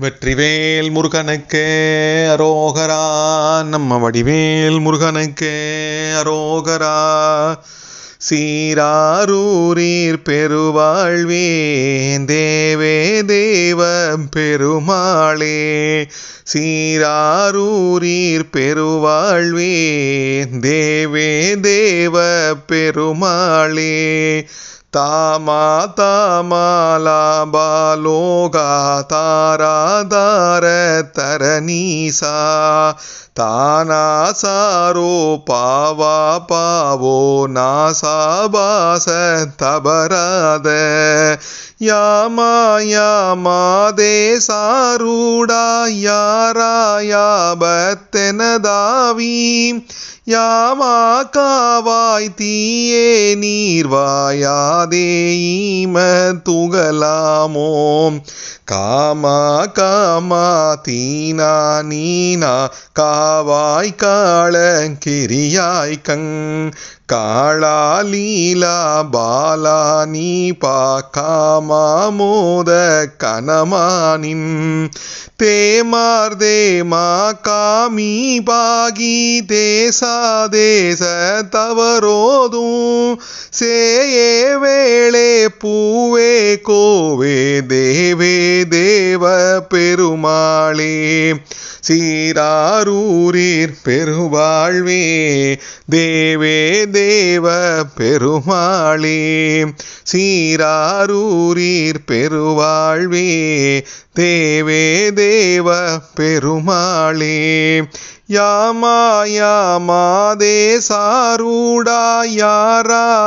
வெற்றிவேல் முருகனுக்கே அரோகரா. நம்ம வடிவேல் முருகனுக்கே அரோகரா. சீராரூரீர் பெருவாழ்வே தேவே தேவ பெருமாளே. சீராரூரீர் பெருவாழ்வே தேவே தேவ பெருமாளே. தாமா தாமாலா பாலோகா தாராதார தரணீசா தானா சாரோ பாவா பாவோ நாசாபாச தபராத யாமா யாமாதே சாரூடா யாராயாபத்தெனதாவி யாவா காவாய் தீயே நீர்வாயாதே ஈம துகலாமோ காமா காமா தீனா நீனா காவாய் காள கிரியாய் கங் ಕಾಳಾಲೀಲಾ ಬಾಲಾನೀಪ ಕಾಮಾಮೋದ ಕನಮಾನಿನ್ ತೇಮಾರ್ದೇ ಮಾ ಕಾಮೀಪಾಗಿ ದೇಸಾದೇಶ ತವರೋದು ಸೇಯೇ ವೇಳೆ ಪೂವೆ ಕೋವೆ ದೇವೇ ದೇ தேவ பெருமாளே சீராரூரீர் பெருவாழ்வே தேவே தேவ பெருமாளே சீராரூரீர் பெருவாழ்வே தேவே தேவ பெருமாளே. யாமா சாரூடா யாராயாபத்தெனதாவி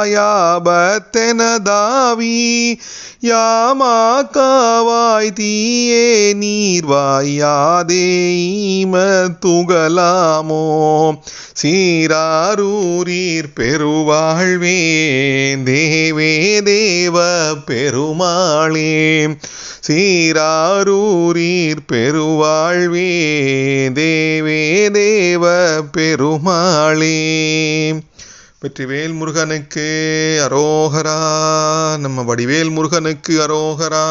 யாமா காவாய் தீயே நீர்வாயாதேம துகலாமோ சீராரூரீர் பெருவாழ்வேந்தே பெருமாளே சீராரூரீர் பெருவாழ்வே தேவே தேவ பெருமாளே. வெற்றிவேல் முருகனுக்கு அரோகரா நம்ம வடிவேல் முருகனுக்கு அரோகரா.